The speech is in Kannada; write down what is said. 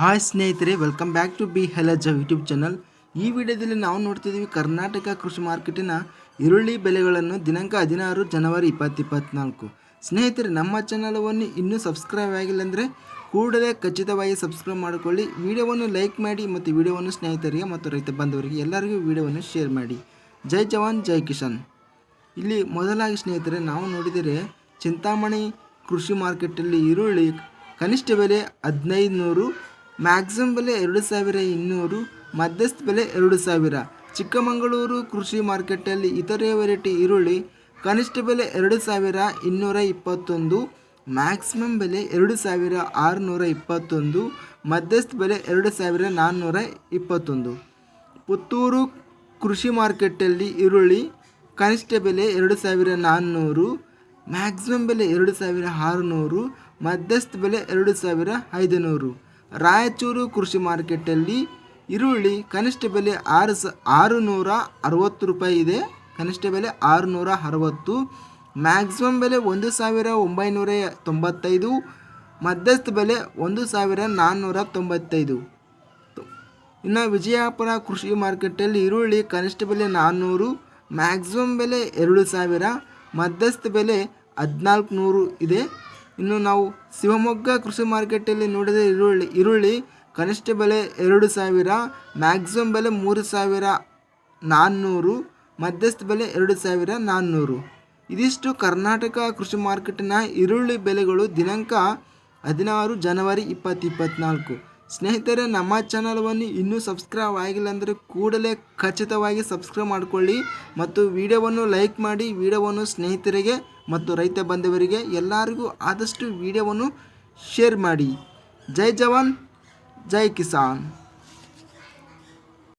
ಹಾಯ್ ಸ್ನೇಹಿತರೆ ವೆಲ್ಕಮ್ ಬ್ಯಾಕ್ ಟು ಬಿ ಹೆಲಜ ಯೂಟ್ಯೂಬ್ ಚಾನಲ್ ಈ ವಿಡಿಯೋದಲ್ಲಿ ನಾವು ನೋಡ್ತಿದ್ದೀವಿ ಕರ್ನಾಟಕ ಕೃಷಿ ಮಾರ್ಕೆಟಿನ ಈರುಳ್ಳಿ ಬೆಲೆಗಳನ್ನು ದಿನಾಂಕ ಹದಿನಾರು ಜನವರಿ ಇಪ್ಪತ್ತು ಇಪ್ಪತ್ತ್ನಾಲ್ಕು ಸ್ನೇಹಿತರೆ, ನಮ್ಮ ಚಾನಲವನ್ನು ಇನ್ನೂ ಸಬ್ಸ್ಕ್ರೈಬ್ ಆಗಿಲ್ಲ ಅಂದರೆ ಕೂಡಲೇ ಖಚಿತವಾಗಿ ಸಬ್ಸ್ಕ್ರೈಬ್ ಮಾಡಿಕೊಳ್ಳಿ. ವಿಡಿಯೋವನ್ನು ಲೈಕ್ ಮಾಡಿ ಮತ್ತು ವಿಡಿಯೋವನ್ನು ಸ್ನೇಹಿತರಿಗೆ ಮತ್ತು ರೈತ ಬಾಂಧವರಿಗೆ ಎಲ್ಲರಿಗೂ ವಿಡಿಯೋವನ್ನು ಶೇರ್ ಮಾಡಿ. ಜೈ ಜವಾನ್, ಜೈ ಕಿಶನ್ ಇಲ್ಲಿ ಮೊದಲಾಗಿ ಸ್ನೇಹಿತರೆ, ನಾವು ನೋಡಿದರೆ ಚಿಂತಾಮಣಿ ಕೃಷಿ ಮಾರ್ಕೆಟಲ್ಲಿ ಈರುಳ್ಳಿ ಕನಿಷ್ಠ ಬೆಲೆ ಹದಿನೈದು ನೂರು ಮ್ಯಾಕ್ಸಿಮಮ್ ಬೆಲೆ ಎರಡು ಸಾವಿರ ಇನ್ನೂರು, ಮಧ್ಯಸ್ಥ ಬೆಲೆ ಎರಡು ಸಾವಿರ. ಚಿಕ್ಕಮಗಳೂರು ಕೃಷಿ ಮಾರ್ಕೆಟಲ್ಲಿ ಇತರೆ ವೆರೈಟಿ ಈರುಳ್ಳಿ, ಕನಿಷ್ಠ ಬೆಲೆ ಎರಡು ಸಾವಿರ ಇನ್ನೂರ ಇಪ್ಪತ್ತೊಂದು, ಮ್ಯಾಕ್ಸಿಮಮ್ ಬೆಲೆ ಎರಡು ಸಾವಿರ ಆರುನೂರ ಇಪ್ಪತ್ತೊಂದು, ಮಧ್ಯಸ್ಥ ಬೆಲೆ ಎರಡು ಸಾವಿರ ನಾನ್ನೂರ ಇಪ್ಪತ್ತೊಂದು. ಪುತ್ತೂರು ಕೃಷಿ ಮಾರ್ಕೆಟಲ್ಲಿ ಈರುಳ್ಳಿ, ಕನಿಷ್ಠ ಬೆಲೆ ಎರಡು ಸಾವಿರ ನಾನ್ನೂರು, ಮ್ಯಾಕ್ಸಿಮಮ್ ಬೆಲೆ ಎರಡು ಸಾವಿರ ಆರುನೂರು, ಮಧ್ಯಸ್ಥ ಬೆಲೆ ಎರಡು ಸಾವಿರ ಐದುನೂರು. ರಾಯಚೂರು ಕೃಷಿ ಮಾರ್ಕೆಟಲ್ಲಿ ಈರುಳ್ಳಿ ಕನಿಷ್ಠ ಬೆಲೆ ಆರು ಸ ಆರು ನೂರ ಅರವತ್ತು ರೂಪಾಯಿ ಇದೆ. ಕನಿಷ್ಠ ಬೆಲೆ ಆರುನೂರ ಅರವತ್ತು. ಮ್ಯಾಕ್ಸಿಮಮ್ ಬೆಲೆ ಒಂದು ಸಾವಿರ ಒಂಬೈನೂರ ತೊಂಬತ್ತೈದು. ಮಧ್ಯಸ್ಥ ಬೆಲೆ ಒಂದು ಸಾವಿರ ನಾನ್ನೂರ ತೊಂಬತ್ತೈದು. ಇನ್ನು ವಿಜಯಪುರ ಕೃಷಿ ಮಾರ್ಕೆಟಲ್ಲಿ ಈರುಳ್ಳಿ ಕನಿಷ್ಠ ಬೆಲೆ ನಾನ್ನೂರು. ಮ್ಯಾಕ್ಸಿಮಮ್ ಬೆಲೆ ಎರಡು ಸಾವಿರ. ಮಧ್ಯಸ್ಥ ಬೆಲೆ ಹದಿನಾಲ್ಕು ನೂರು ಇದೆ. ಇನ್ನು ನಾವು ಶಿವಮೊಗ್ಗ ಕೃಷಿ ಮಾರ್ಕೆಟಲ್ಲಿ ನೋಡಿದರೆ ಈರುಳ್ಳಿ ಈರುಳ್ಳಿ ಕನಿಷ್ಠ ಬೆಲೆ ಎರಡು ಸಾವಿರ ಮ್ಯಾಕ್ಸಿಮಮ್ ಬೆಲೆ ಮೂರು ಸಾವಿರ ನಾನ್ನೂರು, ಮಧ್ಯಸ್ಥ ಬೆಲೆ ಎರಡು ಸಾವಿರ ನಾನ್ನೂರು. ಇದಿಷ್ಟು ಕರ್ನಾಟಕ ಕೃಷಿ ಮಾರ್ಕೆಟಿನ ಈರುಳ್ಳಿ ಬೆಲೆಗಳು ದಿನಾಂಕ ಹದಿನಾರು ಜನವರಿ ಇಪ್ಪತ್ತು ಇಪ್ಪತ್ತ್ನಾಲ್ಕು ಸ್ನೇಹಿತರೆ, ನಮ್ಮ ಚಾನಲ್ವನ್ನು ಇನ್ನೂ ಸಬ್ಸ್ಕ್ರೈಬ್ ಆಗಿಲ್ಲ ಅಂದರೆ ಕೂಡಲೇ ಖಚಿತವಾಗಿ ಸಬ್ಸ್ಕ್ರೈಬ್ ಮಾಡಿಕೊಳ್ಳಿ ಮತ್ತು ವಿಡಿಯೋವನ್ನು ಲೈಕ್ ಮಾಡಿ, ವಿಡಿಯೋವನ್ನು ಸ್ನೇಹಿತರಿಗೆ ಮತ್ತು ರೈತ ಬಂಧುವರಿಗೆ ಎಲ್ಲರಿಗೂ ಆದಷ್ಟು ವಿಡಿಯೋವನ್ನು ಶೇರ್ ಮಾಡಿ. ಜೈ ಜವಾನ್ ಜೈ ಕಿಸಾನ್.